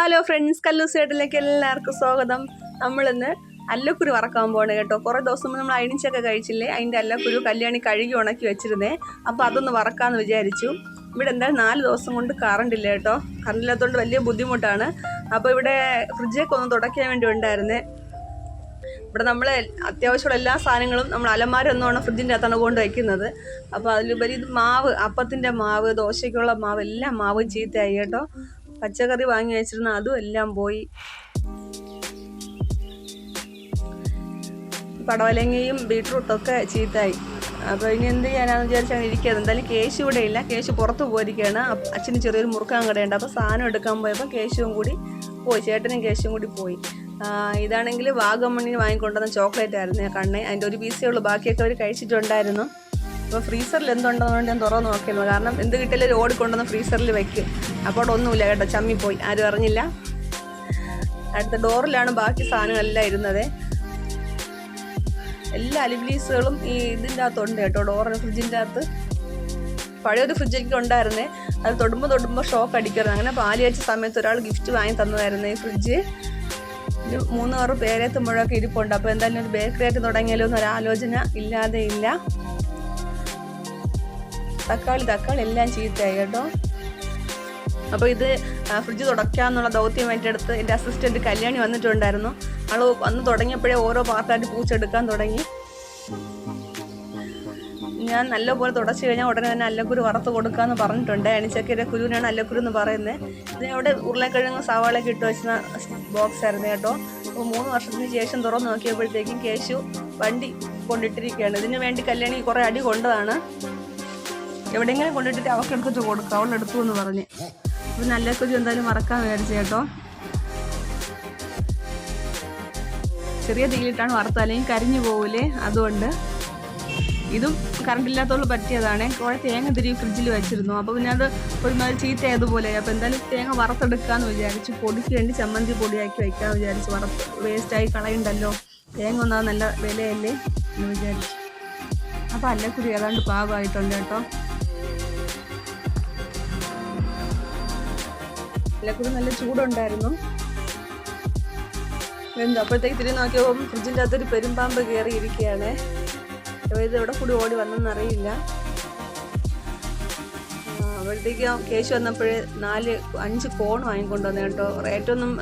Hello friends കല്ലൂസേട്ടിലേക്ക് എല്ലാവർക്കും സ്വാഗതം. നമ്മളിന്ന് അല്ലക്കുരു വറക്കാൻ പോകണം കേട്ടോ. കുറേ ദിവസം മുമ്പ് നമ്മൾ അയണിച്ചൊക്കെ കഴിച്ചില്ലേ? അതിന്റെ അല്ലക്കുരു കല്യാണി കഴുകി ഉണക്കി വെച്ചിരുന്നേ. അപ്പോൾ അതൊന്ന് വറക്കാമെന്ന് വിചാരിച്ചു. ഇവിടെ എന്താ നാല് ദിവസം കൊണ്ട് കറണ്ടില്ല കേട്ടോ. കറണ്ടില്ലാത്തതുകൊണ്ട് വലിയ ബുദ്ധിമുട്ടാണ്. അപ്പോൾ ഇവിടെ ഫ്രിഡ്ജൊക്കെ ഒന്ന് തുടയ്ക്കാൻ വേണ്ടി ഉണ്ടായിരുന്നേ. ഇവിടെ നമ്മൾ അത്യാവശ്യമുള്ള എല്ലാ സാധനങ്ങളും നമ്മൾ അലമാര ഒന്നുമാണ് ഫ്രിഡ്ജിന്റെ അകത്താണ് കൊണ്ട് വയ്ക്കുന്നത് അപ്പോൾ അതിലുപരി ഇത് മാവ് അപ്പത്തിന്റെ മാവ് ദോശയ്ക്കുള്ള മാവ് എല്ലാം മാവ് ചീത്തയായി കേട്ടോ. പച്ചക്കറി വാങ്ങി വെച്ചിരുന്ന അതും എല്ലാം പോയി. പടവലങ്ങയും ബീട്രൂട്ടൊക്കെ ചീത്തായി അപ്പോൾ ഇനി എന്ത് ചെയ്യാനാന്ന് വിചാരിച്ചാണ് ഇരിക്കുന്നത് എന്തായാലും കേശു ഇവിടെ ഇല്ല. കേശു പുറത്ത് പോയിരിക്കുകയാണ്. അച്ഛന് ചെറിയൊരു മുറുക്കാൻ കടയുണ്ട്. അപ്പോൾ സാധനം എടുക്കാൻ പോയപ്പോൾ കേശുവും കൂടി പോയി. ചേട്ടനും കേശുവും കൂടി പോയി. ഇതാണെങ്കിൽ വാഗമണ്ണിന് വാങ്ങിക്കൊണ്ടുവന്ന ചോക്ലേറ്റ് ആയിരുന്നു കണ്ണേ. അതിന്റെ ഒരു പീസേ ഉള്ളൂ. ബാക്കിയൊക്കെ അവർ കഴിച്ചിട്ടുണ്ടായിരുന്നു. അപ്പോൾ ഫ്രീസറിൽ എന്തുണ്ടെന്ന് ഞാൻ തുറന്ന് നോക്കിയിരുന്നു. കാരണം എന്ത് കിട്ടിയാലും ഓടി കൊണ്ടുവന്ന് ഫ്രീസറിൽ വെക്കും. അപ്പോൾ ഒന്നുമില്ല കേട്ടോ ചമ്മി പോയി. ആരും അറിഞ്ഞില്ല. അടുത്ത ഡോറിലാണ് ബാക്കി സാധനങ്ങളെല്ലാം ഇരുന്നത്. എല്ലാ അലിബ്ലീസുകളും ഈ ഇതിന്റെ അകത്തുണ്ട് കേട്ടോ ഡോറിന് ഫ്രിഡ്ജിന്റെ അകത്ത്. പഴയൊരു ഫ്രിഡ്ജൊക്കെ ഉണ്ടായിരുന്നേ. അത് തൊടുമ്പോൾ തൊടുമ്പോൾ ഷോക്ക് അടിക്കരുത് അങ്ങനെ പാൽ വെച്ച സമയത്ത് ഒരാൾ ഗിഫ്റ്റ് വാങ്ങി തന്നതായിരുന്നു ഈ ഫ്രിഡ്ജ്. ഒരു മൂന്നാറ് പേരെത്തുമ്പോഴൊക്കെ ഇരിപ്പുണ്ട്. അപ്പോൾ എന്തായാലും ഒരു ബേക്കറി ആയിട്ട് തുടങ്ങിയാലോ എന്നൊരു ആലോചന ഇല്ലാതെ ഇല്ല. തക്കാളി തക്കാളി എല്ലാം ചീത്തയായി കേട്ടോ. അപ്പോൾ ഇത് ഫ്രിഡ്ജ് തുടയ്ക്കാന്നുള്ള ദൗത്യം ഏറ്റെടുത്ത് എന്റെ അസിസ്റ്റന്റ് കല്യാണി വന്നിട്ടുണ്ടായിരുന്നു. ആൾ വന്ന് തുടങ്ങിയപ്പോഴേ ഓരോ പാർട്ടായിട്ട് പൂച്ചെടുക്കാൻ തുടങ്ങി. ഞാൻ നല്ലപോലെ തുടച്ചു കഴിഞ്ഞാൽ ഉടനെ തന്നെ അല്ലക്കുരു വറുത്ത് കൊടുക്കാമെന്ന് പറഞ്ഞിട്ടുണ്ട്. അണിച്ചക്കയുടെ കുരുവിനാണ് അല്ലക്കുരു എന്ന് പറയുന്നത്. ഇത് അവിടെ ഉരുളക്കിഴങ്ങ് സവാളയൊക്കെ ഇട്ട് വെച്ച ബോക്സ് ആയിരുന്നു കേട്ടോ. അപ്പോൾ മൂന്ന് വർഷത്തിന് ശേഷം തുറന്ന് നോക്കിയപ്പോഴത്തേക്കും കേശു വണ്ടി കൊണ്ടിട്ടിരിക്കുകയാണ്. ഇതിനു വേണ്ടി കല്യാണി കുറേ അടി കൊണ്ടതാണ്. എവിടെയെങ്കിലും കൊണ്ടിട്ടിട്ട് അവൾക്ക് എടുത്തിട്ട് കൊടുക്കുക അവൾ എടുത്തു എന്ന് പറഞ്ഞ്. അപ്പോൾ നല്ല കുരു എന്തായാലും മറക്കാൻ മേടിച്ചു കേട്ടോ. ചെറിയ തീയിലിട്ടാണ് വറുത്താലേയും കരിഞ്ഞു പോവില്ലേ അതുകൊണ്ട് ഇതും കറണ്ട് ഇല്ലാത്തവൾ പറ്റിയതാണ്. കുറെ തേങ്ങ തിരി ഫ്രിഡ്ജിൽ വെച്ചിരുന്നു. അപ്പോൾ പിന്നെ അത് ഒരുമാതിരി ചീത്തയായതുപോലെ അപ്പോൾ എന്തായാലും തേങ്ങ വറുത്തെടുക്കാമെന്ന് വിചാരിച്ചു പൊടിക്ക് വേണ്ടി ചമ്മന്തി പൊടിയാക്കി വയ്ക്കാമെന്ന് വിചാരിച്ചു വറുത്ത് വേസ്റ്റായി കളയുണ്ടല്ലോ. തേങ്ങ ഒന്നാ നല്ല വിലയല്ലേ എന്ന് വിചാരിച്ചു. അപ്പോൾ അല്ലക്കുരി ഏതാണ്ട് പാകമായിട്ടുണ്ട് കേട്ടോ. അല്ലക്കുരി നല്ല ചൂടുണ്ടായിരുന്നു. എന്താ അപ്പോഴത്തേക്ക് തിരി നോക്കിയപ്പോൾ ഫ്രിഡ്ജിന്റെ അകത്തൊരു പെരുമ്പാമ്പ് കയറിയിരിക്കുകയാണ് അപ്പോൾ ഇത് എവിടെ കൂടി ഓടി വന്നെന്നറിയില്ല. അപ്പോഴത്തേക്ക് കേശു വന്നപ്പോഴേ നാല് അഞ്ച് കോൺ വാങ്ങിക്കൊണ്ട് വന്നു കേട്ടോ. റേറ്റൊന്നും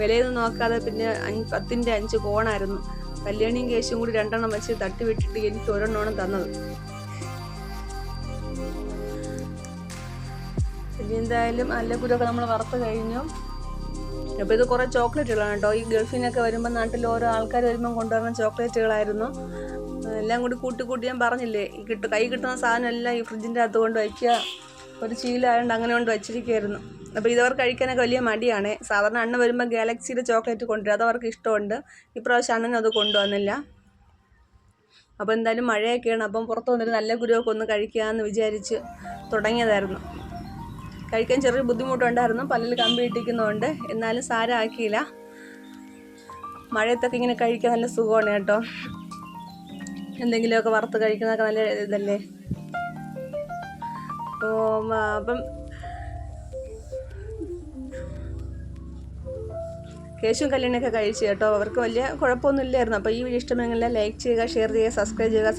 വിലയൊന്നും നോക്കാതെ പിന്നെ അഞ്ച് പത്തിന്റെ അഞ്ച് കോണായിരുന്നു. കല്യാണിയും കേശും കൂടി രണ്ടെണ്ണം വെച്ച് തട്ടി വിട്ടിട്ട് എനിക്ക് ഒരെണ്ണമാണ് തന്നത്. പിന്നെ എന്തായാലും അല്ലക്കുരൊക്കെ നമ്മൾ വറുത്ത് കഴിഞ്ഞു. അപ്പോൾ ഇത് കുറേ ചോക്ലേറ്റുകളാണ് കേട്ടോ. ഈ ഗൾഫിനൊക്കെ വരുമ്പോൾ നാട്ടിൽ ഓരോ ആൾക്കാർ വരുമ്പോൾ കൊണ്ടുവരുന്ന ചോക്ലേറ്റുകളായിരുന്നു എല്ലാം കൂടി കൂട്ടി കൂട്ടി ഞാൻ പറഞ്ഞില്ലേ ഈ കിട്ടു കൈ കിട്ടുന്ന സാധനം എല്ലാം ഈ ഫ്രിഡ്ജിന്റെ അകത്ത് കൊണ്ട് വയ്ക്കുക ഒരു ശീലമായതുകൊണ്ട് അങ്ങനെ കൊണ്ട് വെച്ചിരിക്കുകയായിരുന്നു. അപ്പോൾ ഇതവർ കഴിക്കാനൊക്കെ വലിയ മടിയാണ്. സാധാരണ അണ്ണ വരുമ്പോൾ ഗാലക്സിയുടെ ചോക്ലേറ്റ് കൊണ്ടുവരും. അത് അവർക്ക് ഇഷ്ടമുണ്ട്. ഇപ്രാവശ്യം അണ്ണനും അത് കൊണ്ടുവന്നില്ല. അപ്പോൾ എന്തായാലും മഴയൊക്കെയാണ്. അപ്പം പുറത്ത് വന്നിട്ട് നല്ല ഗുരുവൊക്കെ ഒന്ന് കഴിക്കാമെന്ന് വിചാരിച്ച് തുടങ്ങിയതായിരുന്നു. കഴിക്കാൻ ചെറിയ ബുദ്ധിമുട്ടുണ്ടായിരുന്നു. പല്ലിൽ കമ്പി ഇട്ടിക്കുന്നതുകൊണ്ട് എന്നാലും സാരമാക്കിയില്ല. മഴയത്തൊക്കെ ഇങ്ങനെ കഴിക്കാൻ നല്ല സുഖമാണ് കേട്ടോ. എന്തെങ്കിലുമൊക്കെ വറുത്ത് കഴിക്കുന്നതൊക്കെ നല്ല ഇതല്ലേ? അപ്പം കേശും കല്യാണമൊക്കെ കഴിച്ചു കേട്ടോ. അവർക്ക് വലിയ കുഴപ്പമൊന്നും ഇല്ലായിരുന്നു അപ്പോൾ ഈ വീഡിയോ ഇഷ്ടമെങ്കിൽ ലൈക്ക് ചെയ്യുക ഷെയർ ചെയ്യുക സബ്സ്ക്രൈബ് ചെയ്യുക